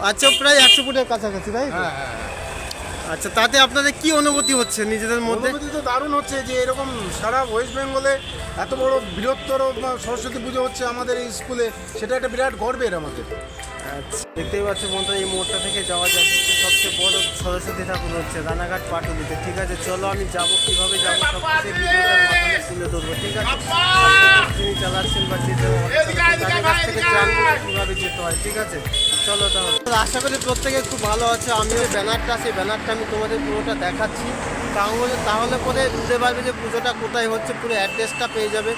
আচ্ছা প্রায় একশো ফুটের কাছাকাছি তাই হ্যাঁ হ্যাঁ হ্যাঁ। আচ্ছা তাতে আপনাদের কি অনুভূতি হচ্ছে নিজেদের মধ্যে? অনুভূতি তো দারুণ হচ্ছে যে এরকম সারা ওয়েস্ট বেঙ্গলে এত বড় বৃহত্তর সরস্বতী পুজো হচ্ছে আমাদের এই স্কুলে। সেটা একটা বিরাট গর্বের আমাদের। আচ্ছা দেখতেই পাচ্ছি বন্ধুরা এই মোড়টা থেকে যাওয়া যাচ্ছে সবচেয়ে বড় সরস্বতী ঠাকুর হচ্ছে রানাঘাট পাটুলিতে ঠিক আছে? চলো আমি যাব কীভাবে যাব সব কিছু ভিডিওটার মাধ্যমে তুলে ধরবো ঠিক আছে? যিনি চালাচ্ছেন বা যেতে কীভাবে যেতে হয় ঠিক আছে? চলো তাহলে। আশা করি প্রত্যেকে খুব ভালো আছে। আমি আমিও ব্যানারটা আছে ব্যানারটা আমি তোমাদের পুরোটা দেখাচ্ছি। তাহলে তাহলে পরে বুঝতে পারবে যে পুজোটা কোথায় হচ্ছে পুরো অ্যাড্রেসটা পেয়ে যাবে।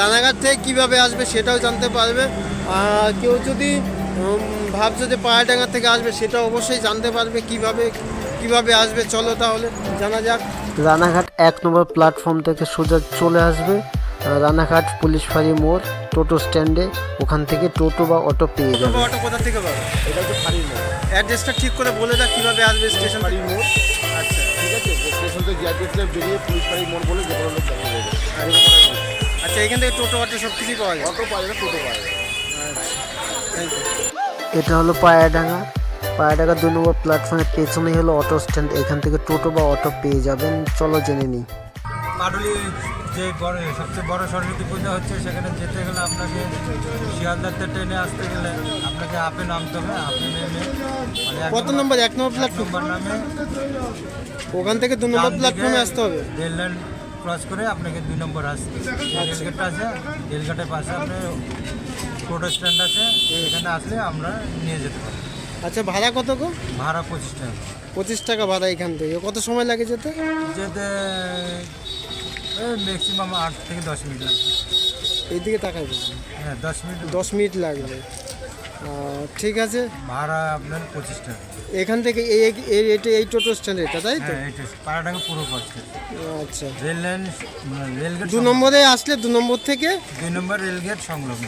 রানাঘাট থেকে কীভাবে আসবে সেটাও জানতে পারবে। আর কেউ যদি ভাবছ যে পাহাড়ডাঙ্গা থেকে আসবে সেটা অবশ্যই জানতে পারবে কীভাবে কীভাবে আসবে চলো তাহলে জানা যাক। রানাঘাট এক নম্বর প্ল্যাটফর্ম থেকে সোজা চলে আসবে রানাঘাট পুলিশ ফাঁড়ি মোড় টোটো স্ট্যান্ডে ওখান থেকে টোটো বা অটো পেয়ে যাবে। অটো কোথা থেকে পাবে? এটা হচ্ছে ফাঁড়ির মোড়। অ্যাড্রেসটা ঠিক করে বলে দাও কীভাবে আসবে স্টেশন ফাঁড়ির মোড়। আচ্ছা। ঠিক আছে স্টেশন থেকে গ্যাজেট বেরিয়ে পুলিশ ফাঁড়ি মোড় বলে যে কোনো লোক আচ্ছা এখান থেকে টোটো অটো সব কিছুই পাওয়া যায়। অটো পাওয়া যাবে টোটো পাওয়া যাবে এটা হলো পায়াডাঙ্গা। পায়াডাঙ্গা দুই নম্বর প্ল্যাটফর্মের পেছনেই হলো অটো স্ট্যান্ড এখান থেকে টোটো বা অটো পেয়ে যাবেন। চলো জেনে নিই। পাটুলি যে বড় সবচেয়ে বড় সরস্বতী পূজা হচ্ছে সেখানে যেতে গেলে আপনাকে শিয়ালদাতে ট্রেনে আসতে গেলে আপনাকে আপে নামতে হবে আপে নেমে মানে কত নম্বর এক নম্বর প্ল্যাটফর্ম নম্বর নামে ওখান থেকে দু নম্বর প্ল্যাটফর্মে আসতে হবে। রেল লাইন ক্রস করে আপনাকে দুই নম্বর আসবে রেলগেট আছে রেলগেটের পাশে আপনার টোটো স্ট্যান্ড আছে এখানে আসলে আমরা নিয়ে যেতে পারি আচ্ছা ভাড়া কত গো? ভাড়া পঁচিশ টাকা। পঁচিশ টাকা ভাড়া এখান থেকে। কত সময় লাগে যেতে? যেতে ম্যাক্সিমাম আট থেকে দশ মিনিট লাগবে। এইদিকে বলছি হ্যাঁ দশ মিনিট। দশ মিনিট লাগবে। ঠিক আছে। ভাড়া আপনার পঁচিশ টাকা। এখান থেকে এই এই এটা এই টোটো স্ট্যান্ড এটা তাই তো? হ্যাঁ এটা পাড়াটাকে পুরো পাচ্ছে আচ্ছা। রেল লাইন রেলগেট দু নম্বরে আসলে দু নম্বর থেকে? দুই নম্বর রেলগেট সংলগ্ন।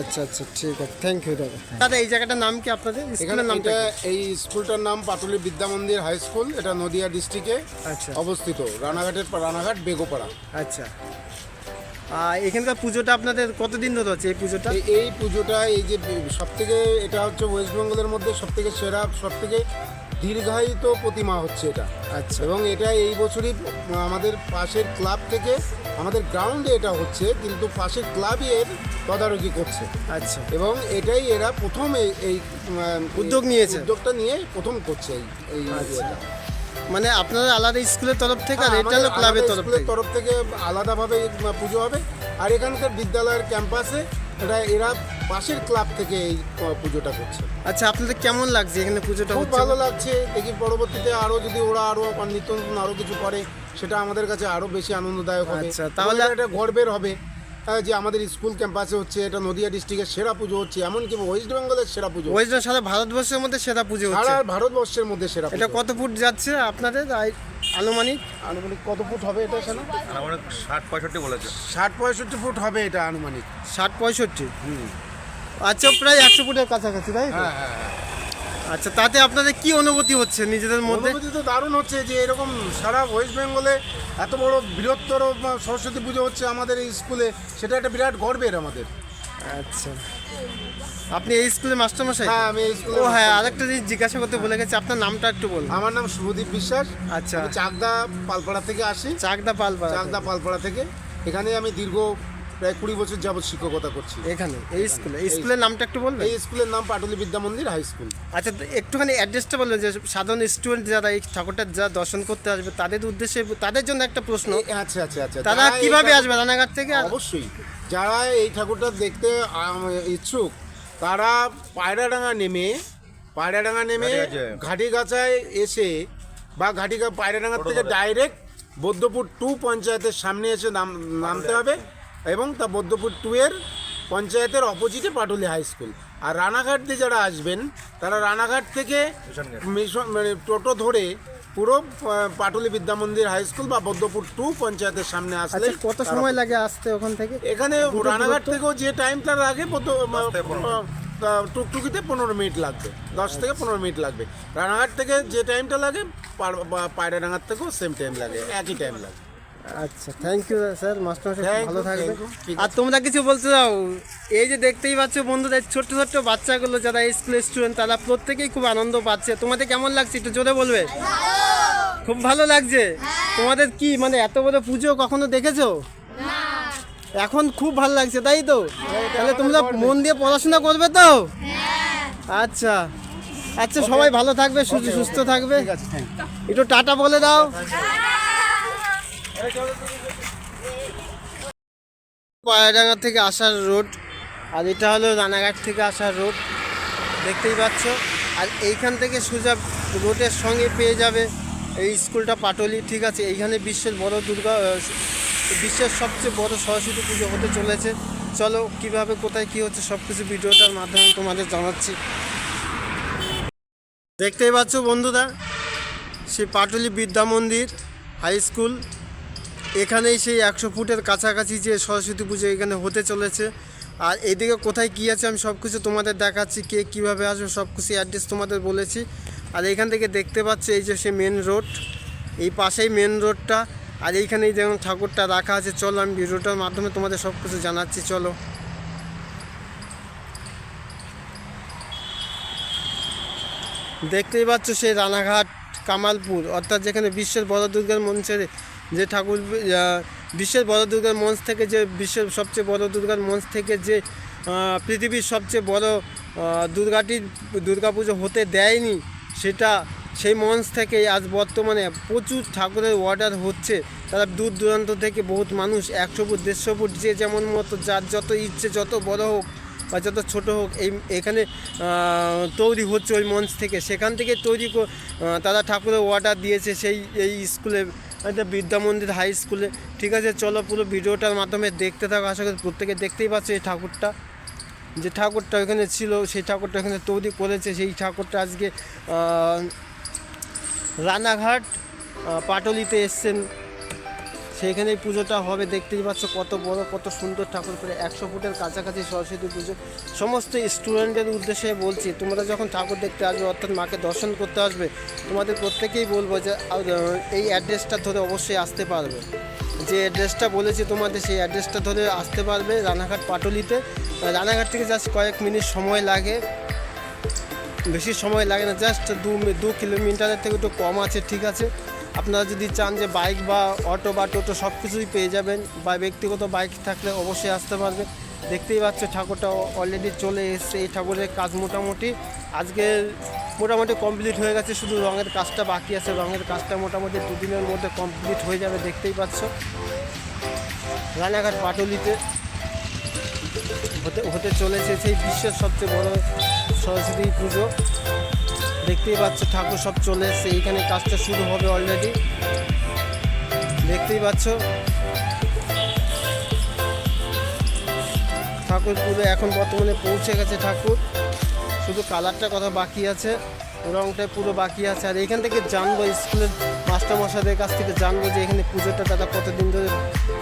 আচ্ছা আচ্ছা ঠিক আছে। থ্যাংক ইউ দাদা। দাদা এই জায়গাটার নাম কি আপনাদের? এখানে নামটা এই স্কুলটার নাম পাতুলি বিদ্যা মন্দির হাই স্কুল। এটা নদিয়া ডিস্ট্রিক্টে আচ্ছা। অবস্থিত। রানাঘাটের রানাঘাট বেগোপাড়া। আচ্ছা। এখানকার পুজোটা আপনাদের কতদিন ধরে হচ্ছে এই পুজোটা? এই- পুজোটা এই যে সব থেকে এটা হচ্ছে ওয়েস্ট বেঙ্গলের মধ্যে সব থেকে সেরা সব থেকে দীর্ঘায়িত প্রতিমা হচ্ছে এটা। আচ্ছা। এবং এটা এই বছরই আমাদের পাশের ক্লাব থেকে আমাদের গ্রাউন্ডে এটা হচ্ছে কিন্তু পাশের ক্লাবই এর তদারকি করছে। আচ্ছা। এবং এটাই এরা প্রথম এই উদ্যোগ নিয়েছে। উদ্যোগটা নিয়ে প্রথম করছে এই এই আচ্ছা। মানে আপনারা আলাদা স্কুলের তরফ থেকে আর হ্যাঁ, এটা হলো ক্লাবের তরফ থেকে। তরফ থেকে আলাদাভাবে পুজো হবে। আর এখানকার বিদ্যালয়ের ক্যাম্পাসে এটা এরা পাশের ক্লাব থেকে এই পুজোটা করছে। আচ্ছা আপনাদের কেমন লাগছে এখানে পুজোটা খুব ভালো লাগছে। দেখি পরবর্তীতে আরও যদি ওরা আরও নিত্য নতুন আরও কিছু করে সেটা আমাদের কাছে আরও বেশি আনন্দদায়ক হবে। আচ্ছা, তাহলে- এটা গর্বের হবে। যে আমাদের স্কুল ক্যাম্পাসে হচ্ছে এটা নদিয়া ডিস্ট্রিক্টের সেরা পুজো হচ্ছে এমনকি ওয়েস্ট বেঙ্গলের সেরা পুজো। ওয়েস্ট সারা ভারতবর্ষের মধ্যে সেরা পুজো হচ্ছে। সারা ভারতবর্ষের মধ্যে সেরা এটা কত ফুট যাচ্ছে আপনাদের? আই- আনুমানিক? আনুমানিক কত ফুট হবে এটা শোনো আমাদের ষাট পঁয়ষট্টি বলেছে। ষাট পঁয়ষট্টি ফুট হবে এটা আনুমানিক। ষাট পঁয়ষট্টি? হুম। আচ্ছা প্রায় একশো ফুটের কাছাকাছি তাই হ্যাঁ হ্যাঁ হ্যাঁ। আচ্ছা তাতে আপনাদের কি অনুভূতি হচ্ছে নিজেদের মধ্যে? অনুভূতি তো দারুণ হচ্ছে যে এরকম সারা ওয়েস্ট বেঙ্গলে এত বড় বৃহত্তর সরস্বতী পুজো হচ্ছে আমাদের এই স্কুলে সেটা একটা বিরাট গর্বের আমাদের। আচ্ছা। আপনি এই স্কুলের মাস্টারমশাই? হ্যাঁ আমি এই ও স্কুলে হ্যাঁ আরেকটা জিনিস জিজ্ঞাসা করতে বলে গেছে আপনার নামটা একটু বলুন। আমার নাম শুভদীপ বিশ্বাস। আচ্ছা। চাকদা পালপাড়া থেকে আসি। চাকদা পালপাড়া চাকদা পালপাড়া থেকে। এখানে আমি দীর্ঘ প্রায় কুড়ি বছর যাবৎ শিক্ষকতা করছি। এখানে এই স্কুলে এই স্কুলের নামটা একটু বলবেন? এই স্কুলের নাম পাটুলি বিদ্যা মন্দির হাই স্কুল। আচ্ছা একটুখানি অ্যাড্রেসটা বলবেন যে সাধারণ স্টুডেন্ট যারা এই ঠাকুরটা যারা দর্শন করতে আসবে তাদের উদ্দেশ্যে তাদের জন্য একটা প্রশ্ন। আচ্ছা আচ্ছা আচ্ছা। তারা কীভাবে আসবে রানাঘাট থেকে? অবশ্যই। যারা এই ঠাকুরটা দেখতে ইচ্ছুক তারা পায়রাডাঙ্গা নেমে পায়রাডাঙ্গা নেমে ঘাটিগাছায়। এসে বা ঘাটিগা পায়রাডাঙ্গা থেকে ডাইরেক্ট বৌদ্ধপুর টু পঞ্চায়েতের সামনে এসে নাম নামতে হবে। এবং তা বৌদ্ধপুর টু এর পঞ্চায়েতের অপোজিটে পাটুলি হাই স্কুল আর রানাঘাট দিয়ে যারা আসবেন তারা রানাঘাট থেকে মিশন মানে টোটো ধরে পুরো পাটুলি বিদ্যা মন্দির হাই স্কুল বা বৌদ্ধপুর টু পঞ্চায়েতের সামনে আসলে আচ্ছা কত সময় লাগে আসতে ওখান থেকে? এখানে রানাঘাট থেকেও যে টাইমটা লাগে প্রত- টুকটুকিতে পনেরো মিনিট লাগবে দশ থেকে পনেরো মিনিট লাগবে। রানাঘাট থেকে যে টাইমটা লাগে পায়রাডাঙ্গার থেকেও সেম টাইম লাগে একই টাইম লাগে। আচ্ছা থ্যাংক ইউ স্যার মাস্টার ভালো থাকবে আর তোমরা কিছু বলতে চাও? এই যে দেখতেই পাচ্ছ বন্ধুদের ছোট্ট ছোট্ট বাচ্চাগুলো যারা স্কুলের স্টুডেন্ট তারা প্রত্যেকেই খুব আনন্দ পাচ্ছে। তোমাদের কেমন লাগছে? একটু জোরে বলবে? খুব ভালো লাগছে? তোমাদের কি মানে এত বড় পুজো কখনো দেখেছ? এখন খুব ভালো লাগছে তাই তো? তাহলে তোমরা মন দিয়ে পড়াশোনা করবে তো? আচ্ছা। আচ্ছা সবাই ভালো থাকবে সুস্থ- সুস্থ থাকবে। একটু টাটা বলে দাও। পায়রাডাঙ্গা থেকে আসার রোড, আর এটা হলো রানাঘাট থেকে আসার রোড। দেখতেই পাচ্ছ। আর এইখান থেকে সোজা রোডের সঙ্গে পেয়ে যাবে এই স্কুলটা পাটলি। ঠিক আছে, এইখানে বিশ্বের বড় দুর্গা বিশ্বের সবচেয়ে বড় সরস্বতী পুজো হতে চলেছে। চলো, কীভাবে, কোথায়, কি হচ্ছে সব কিছু ভিডিওটার মাধ্যমে তোমাদের জানাচ্ছি। দেখতেই পাচ্ছ বন্ধুরা, সেই পাটলি বিদ্যা মন্দির হাই স্কুল। এখানেই সেই একশো ফুটের কাছাকাছি যে সরস্বতী পুজো এখানে হতে চলেছে। আর এদিকে কোথায় কী আছে আমি সব কিছু তোমাদের দেখাচ্ছি, কে কীভাবে আসবে সব কিছু অ্যাড্রেস তোমাদের বলেছি। আর এখান থেকে দেখতে পাচ্ছ এই যে সে মেন রোড এই পাশেই মেন রোডটা আর এইখানেই যেমন ঠাকুরটা রাখা আছে, চলো আমি ভিডিওটার মাধ্যমে তোমাদের সব কিছু জানাচ্ছি, চলো। দেখতেই পাচ্ছ সেই রানাঘাট, কামালপুর, অর্থাৎ যেখানে বিশ্বের বড় দুর্গার মঞ্চের যে ঠাকুর বিশ্বের বড় দুর্গার মঞ্চ থেকে যে বিশ্বের সবচেয়ে বড় দুর্গার মঞ্চ থেকে যে পৃথিবীর সবচেয়ে বড় দুর্গাটি দুর্গাপুজো হতে দেয়নি, সেটা সেই মঞ্চ থেকে আজ বর্তমানে প্রচুর ঠাকুরের অর্ডার হচ্ছে। তারা দূর দূরান্ত থেকে বহুত মানুষ, একশো ফুট, দেড়শো ফুট যে যেমন মতো, যার যত ইচ্ছে, যত বড় হোক বা যত ছোটো হোক, এই এখানে তৈরি হচ্ছে ওই মঞ্চ থেকে। সেখান থেকে তৈরি তারা ঠাকুরের অর্ডার দিয়েছে সেই, এই স্কুলে একটা বিদ্যা মন্দির হাই স্কুলে ঠিক আছে, চলো পুরো ভিডিওটার মাধ্যমে দেখতে থাকো। আশা করি প্রত্যেকে দেখতেই পাচ্ছে এই ঠাকুরটা। যে ঠাকুরটা ওখানে ছিল, সেই ঠাকুরটা এখানে তৈরি করেছে। সেই ঠাকুরটা আজকে রানাঘাট পাটলিতে এসছেন। সেইখানেই পুজোটা হবে, দেখতেই পাচ্ছ কত বড়, কত সুন্দর ঠাকুর করে একশো ফুটের কাছাকাছি সরস্বতী পুজো। সমস্ত স্টুডেন্টের উদ্দেশ্যে বলছি, তোমরা যখন ঠাকুর দেখতে আসবে, অর্থাৎ মাকে দর্শন করতে আসবে, তোমাদের প্রত্যেকেই বলব যে এই অ্যাড্রেসটা ধরে অবশ্যই আসতে পারবে। যে অ্যাড্রেসটা বলেছি তোমাদের, সেই অ্যাড্রেসটা ধরে আসতে পারবে রানাঘাট পাটলিতে। রানাঘাট থেকে জাস্ট কয়েক মিনিট সময় লাগে। বেশি সময় লাগে না জাস্ট দু দু কিলোমিটারের থেকে একটু কম আছে, ঠিক আছে। আপনারা যদি চান যে বাইক বা অটো বা টোটো সব কিছুই পেয়ে যাবেন বা ব্যক্তিগত বাইক থাকলে অবশ্যই আসতে পারবে দেখতেই পাচ্ছ ঠাকুরটা অলরেডি চলে এসছে, এই ঠাকুরের কাজ মোটামুটি। আজকে মোটামুটি কমপ্লিট হয়ে গেছে, শুধু রঙের কাজটা বাকি আছে। রঙের কাজটা মোটামুটি দুদিনের মধ্যে কমপ্লিট হয়ে যাবে, দেখতেই পাচ্ছ। রানাঘাট পাটলিতে হতে হতে চলেছে, সেই বিশ্বের সবচেয়ে বড় সরস্বতী পুজো। দেখতেই পাচ্ছ, ঠাকুর সব চলে এসছে। এইখানে কাজটা শুরু হবে অলরেডি দেখতেই পাচ্ছ। ঠাকুর পুরো এখন বর্তমানে পৌঁছে গেছে ঠাকুর। শুধু কালারটা কথা বাকি আছে, রংটা পুরো বাকি আছে। আর এখান থেকে জানব, স্কুলের মাস্টারমশাইদের কাছ থেকে জানব যে এখানে পুজোটা তারা কতদিন ধরে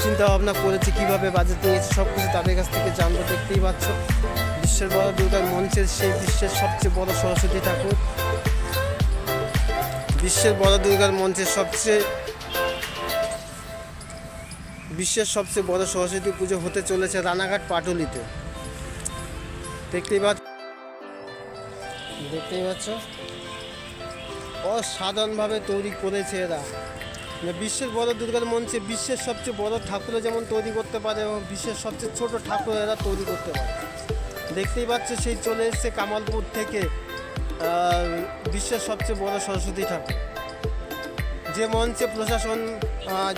চিন্তা ভাবনা করেছে, কীভাবে বাজেট নিয়েছে সব কিছু তাদের কাছ থেকে জানব। দেখতেই পাচ্ছ, বিশ্বের বড় দুর্গার মঞ্চের সেই বিশ্বের সবচেয়ে বড় সরস্বতী ঠাকুর। বিশ্বের বড় দুর্গার মঞ্চের সবচেয়ে বিশ্বের সবচেয়ে বড় সরস্বতী পুজো হতে চলেছে রানাঘাট পাটুলিতে। দেখতেই পাচ্ছ দেখতেই পাচ্ছ? অসাধারণভাবে তৈরি করেছে এরা। মানে বিশ্বের বড় দুর্গার মঞ্চে বিশ্বের সবচেয়ে বড় ঠাকুরও যেমন তৈরি করতে পারে, এবং বিশ্বের সবচেয়ে ছোট ঠাকুর এরা তৈরি করতে পারে। দেখতেই পাচ্ছ, সেই চলে এসছে কামালপুর থেকে বিশ্বের সবচেয়ে বড় সরস্বতী ঠাকুর। যে মঞ্চে প্রশাসন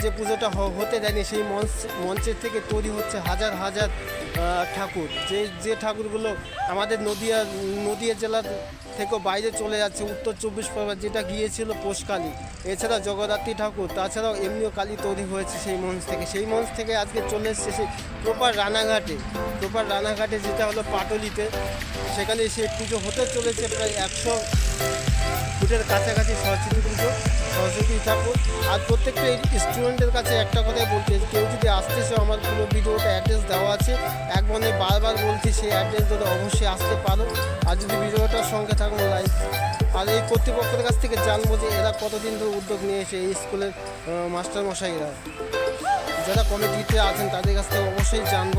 যে পুজোটা হতে দেয়নি, সেই মঞ্চ, মঞ্চের থেকে তৈরি হচ্ছে হাজার হাজার ঠাকুর। যে যে ঠাকুরগুলো আমাদের নদিয়া নদিয়া জেলার থেকেও বাইরে চলে যাচ্ছে, উত্তর চব্বিশ পরগনা, যেটা গিয়েছিল পোষকালী এছাড়া জগদ্ধাত্রী ঠাকুর, তাছাড়াও এমনিও কালী তৈরি হয়েছে সেই মঞ্চ থেকে। সেই মঞ্চ থেকে আজকে চলে এসছে সেই প্রপার রানাঘাটে। প্রপার রানাঘাটে যেটা হলো পাটলিতে, সেখানে সেই পুজো হতে চলেছে প্রায় একশো ফুটের কাছাকাছি সরস্বতী পুজো। সরস্বতী ঠাকুর। আর প্রত্যেকটা স্টুডেন্টের কাছে একটা কথাই বলতে কেউ যদি আসতে আসতেছে আমার পুরো ভিডিওটা অ্যাড্রেস দেওয়া আছে। এক মনে বারবার বলছি, সেই অ্যাড্রেস ধরে অবশ্যই আসতে পারো। আর যদি ভিডিওটার সঙ্গে থাকো রাখুন লাইক আর এই কর্তৃপক্ষের কাছ থেকে জানব যে এরা কতদিন ধরে উদ্যোগ নিয়েছে এই স্কুলের মাস্টারমশাইরা যারা কমিটিতে আছেন, তাদের কাছ থেকে অবশ্যই জানব।